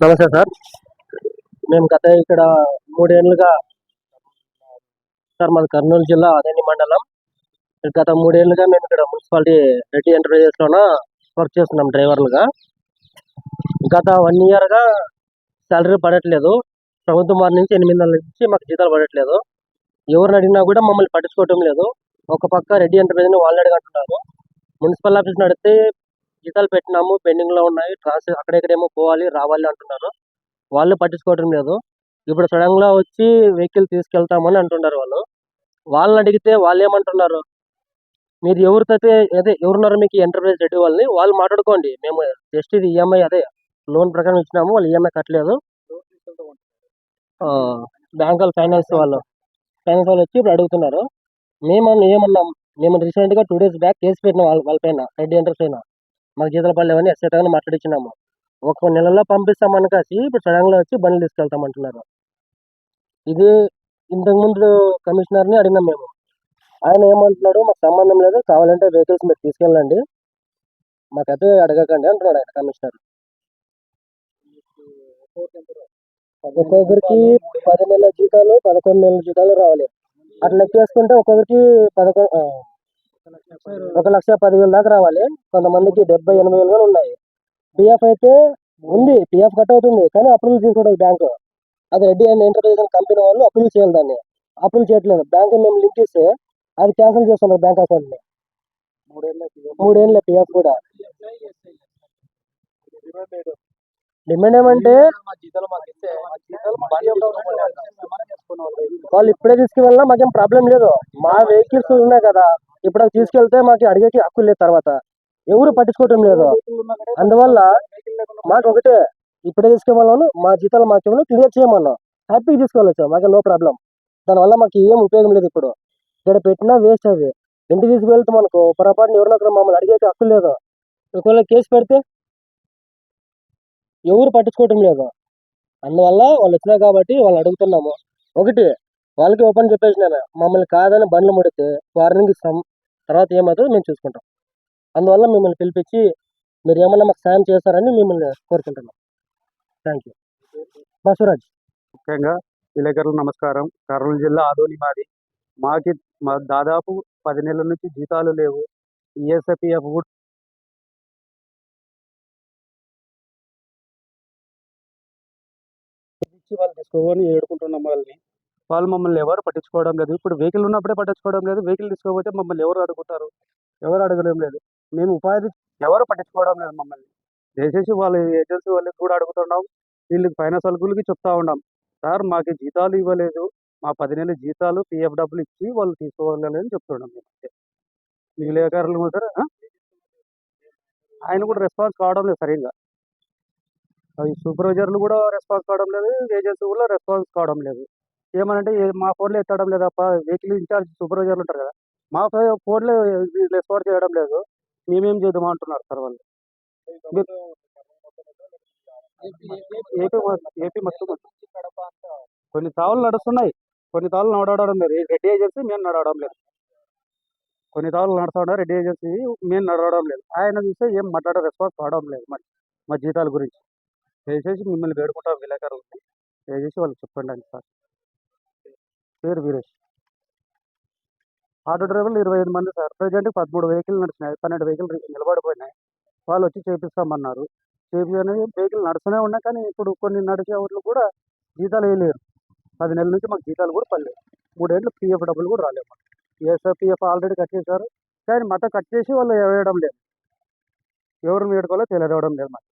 నమస్తే సార్. మేము గత ఇక్కడ మూడేళ్ళుగా సార్ మాది కర్నూలు జిల్లా అదేని మండలం. గత మూడేళ్ళుగా మేము ఇక్కడ మున్సిపాలిటీ రెడ్డి ఎంటర్ప్రైజెస్లోన వర్క్ చేస్తున్నాం డ్రైవర్లుగా. గత వన్ ఇయర్గా శాలరీ పడట్లేదు. ప్రభుత్వం వారి నుంచి ఎనిమిది నెలల నుంచి మాకు జీతాలు పడట్లేదు. ఎవరిని అడిగినా కూడా మమ్మల్ని పట్టించుకోవటం లేదు. ఒక పక్క రెడ్డి ఎంటర్ప్రైజ్ని వాళ్ళు అడగంటున్నారు. మున్సిపల్ ఆఫీస్ నడితే జీతాలు పెట్టినాము పెండింగ్లో ఉన్నాయి ట్రాన్స్ అక్కడెక్కడేమో పోవాలి రావాలి అంటున్నారు. వాళ్ళు పట్టించుకోవడం లేదు. ఇప్పుడు సడన్గా వచ్చి వెహికల్ తీసుకెళ్తామని అంటున్నారు వాళ్ళు. వాళ్ళని అడిగితే వాళ్ళు ఏమంటున్నారు మీరు ఎవరితో అదే ఎవరున్నారు మీకు ఎంటర్ప్రైజ్ రెడ్డి వాళ్ళని వాళ్ళు మాట్లాడుకోండి. మేము జస్ట్ ఇది ఈఎంఐ అదే లోన్ ప్రకారం ఇచ్చినాము వాళ్ళు ఈఎంఐ కట్టలేదు. బ్యాంక్ వాళ్ళు ఫైనాన్స్ వాళ్ళు. ఫైనాన్స్ వాళ్ళు వచ్చి ఇప్పుడు అడుగుతున్నారు. మేము ఏమన్నాం? మేము రీసెంట్గా టూ డేస్ బ్యాక్ కేసు పెట్టినాం వాళ్ళ వాళ్ళపైన రెడ్డి ఎంటర్ప్రైజ్ పైన. మాకు జీతాలు పడలేవని ఎస్ఐ గారిని మాట్లాడించినాము ఒక నెలలో పంపిస్తామని కాసి ఇప్పుడు సడన్గా వచ్చి బండ్లు తీసుకెళ్తామంటున్నారు ఇది ఇంతకు ముందు అడిగినాం మేము. ఆయన ఏమంటున్నాడు మాకు సంబంధం లేదు కావాలంటే వెహికల్స్ మీరు తీసుకెళ్ళండి. మాకైతే అడగకండి అంటున్నాడు ఆయన కమిషనర్. ఒక్కొక్కరికి పది నెలల జీతాలు పదకొండు నెలల జీతాలు రావాలి. అట్లా లెక్కేసుకుంటే ఒక్కొక్కరికి పదకొండు ఒక లక్ష పదివేలు దాకా రావాలి. కొంతమందికి డెబ్బై ఎనభై వేలు కూడా ఉన్నాయి. పిఎఫ్ అయితే ఉంది. పిఎఫ్ కట్ అవుతుంది. కానీ అప్రూవల్ తీసుకోవడం బ్యాంకు. అది రెడ్డి అండ్ ఎంటర్ప్రైజ్ కంపెనీ వాళ్ళు అప్రూవల్ చేయాలి దాన్ని. అప్రూవల్ చేయట్లేదు. బ్యాంక్ మేము లింక్ ఇస్తే అది క్యాన్సిల్ చేస్తున్నారు బ్యాంక్ అకౌంట్ని మూడేళ్ళ పిఎఫ్ కూడా. డిమాండ్ ఏమంటే వాళ్ళు ఇప్పుడే తీసుకువెళ్ళినా మాకేం ప్రాబ్లం లేదు. మా వెహికల్స్ ఉన్నాయి కదా. ఇప్పుడు అవి తీసుకెళ్తే మాకు అడిగేకి హక్కు లేదు తర్వాత. ఎవరు పట్టించుకోవటం లేదు. అందువల్ల మాకు ఒకటే ఇప్పుడే తీసుకోమన్నాను మా జీతాలు మాకేమో క్లియర్ చేయమన్నాం హ్యాపీగా తీసుకోవచ్చు మాకు నో ప్రాబ్లం దానివల్ల మాకు ఏం ఉపయోగం లేదు ఇప్పుడు. ఇక్కడ పెట్టినా వేస్ట్ అవి. ఇంటికి తీసుకువెళ్తే మనకు పొరపాటున ఎవరినొకరు మమ్మల్ని అడిగేకి హక్కు లేదు. ఒకవేళ కేసు పెడితే ఎవరు పట్టించుకోవటం లేదు. అందువల్ల వాళ్ళు వచ్చినా కాబట్టి వాళ్ళు అడుగుతున్నాము. ఒకటి వాళ్ళకి ఓపెన్ చెప్పేసినాను మమ్మల్ని కాదని బండ్లు ముడితే వార్నింగ్ ఇస్తాం. తర్వాత ఏమవుతుందో మేము చూసుకుంటాం. అందువల్ల మిమ్మల్ని పిలిపించి మీరు ఏమన్నా మాకు సాయం చేస్తారని మిమ్మల్ని కోరుకుంటున్నాం. Thank you Basavaraj. ముఖ్యంగా విలేకరులు నమస్కారం. కర్నూలు జిల్లా ఆదోని మాది. మాకి మా దాదాపు పది నెలల నుంచి జీతాలు లేవు. ఈఎస్ఎఫ్ఈఎఫ్ కూడా ఇచ్చి వాళ్ళు తీసుకోని ఏడుకుంటున్నాం వాళ్ళని. వాళ్ళు మమ్మల్ని ఎవరు పట్టించుకోవడం లేదు. ఇప్పుడు వెహికల్ ఉన్నప్పుడే పట్టించుకోవడం లేదు. వెహికల్ తీసుకోకపోతే మమ్మల్ని ఎవరు అడుగుతారు? ఎవరు అడగడం లేదు. మేము ఉపాధి ఎవరు పట్టించుకోవడం లేదు మమ్మల్ని. దయచేసి వాళ్ళ ఏజెన్సీ వాళ్ళకి కూడా అడుగుతున్నాం. వీళ్ళకి ఫైనాన్స్ వాళ్ళకి చెప్తా ఉన్నాం. సార్ మాకు జీతాలు ఇవ్వలేదు. మా పది నెలల జీతాలు పిఎఫ్ డబ్బులు ఇచ్చి వాళ్ళు తీసుకోవాలని అని చెప్తున్నాం మేము అంతే. మీ విలేకరులు కూడా ఆయన కూడా రెస్పాన్స్ కావడం లేదు సరిగ్గా. అవి సూపర్వైజర్లు కూడా రెస్పాన్స్ కావడం లేదు. ఏజెన్సీ కూడా రెస్పాన్స్ కావడం లేదు. ఏమనంటే మా ఫోన్లో ఎత్తడం లేదప్ప వెహికల్ ఇన్ఛార్జ్ సూపర్వైజర్లు ఉంటారు కదా. మా ఫోన్లో రెస్పాన్స్ చేయడం లేదు. మేమేం చేద్దాం అంటున్నారు సార్ వాళ్ళు? ఏపీ ఏపీ మొత్తం కొన్ని తావులు నడుస్తున్నాయి. కొన్ని తావులు నడవడం లేదు. రెడ్డి ఏజెన్సీ మేము నడవడం లేదు. కొన్ని తావులు నడుస్తున్నా రెడ్డి ఏజెన్సీ మేము నడవడం లేదు. ఆయన చూస్తే ఏం మాట్లాడే రెస్పాన్స్ కావడం లేదు మరి మా జీతాల గురించి. దయచేసి మిమ్మల్ని వేడుకుంటాం విలేకరులని. దయచేసి వాళ్ళకి చెప్పండి సార్. పేరు వీరేష్. ఆటో డ్రైవర్లు ఇరవై ఐదు మంది సార్. ప్రజెంట్ పదమూడు వెహికల్ నడిచినాయి పన్నెండు వెహికల్ నిలబడిపోయినాయి. వాళ్ళు వచ్చి చేపిస్తామన్నారు. చేపించని వెహికల్ నడుస్తూనే ఉన్నాయి కానీ ఇప్పుడు కొన్ని నడిచే వాళ్ళు కూడా జీతాలు వేయలేరు పది నెలల నుంచి మాకు జీతాలు కూడా పడలేదు. మూడేళ్ళు పిఎఫ్ డబ్బులు కూడా రాలేము రాలేవు పిఎఫ్ ఆల్రెడీ కట్ చేశారు. కానీ మత కట్ చేసి వాళ్ళు వేయడం లేదు. ఎవరు వేడుకోవాలో తెలియడం లేదు మాకు.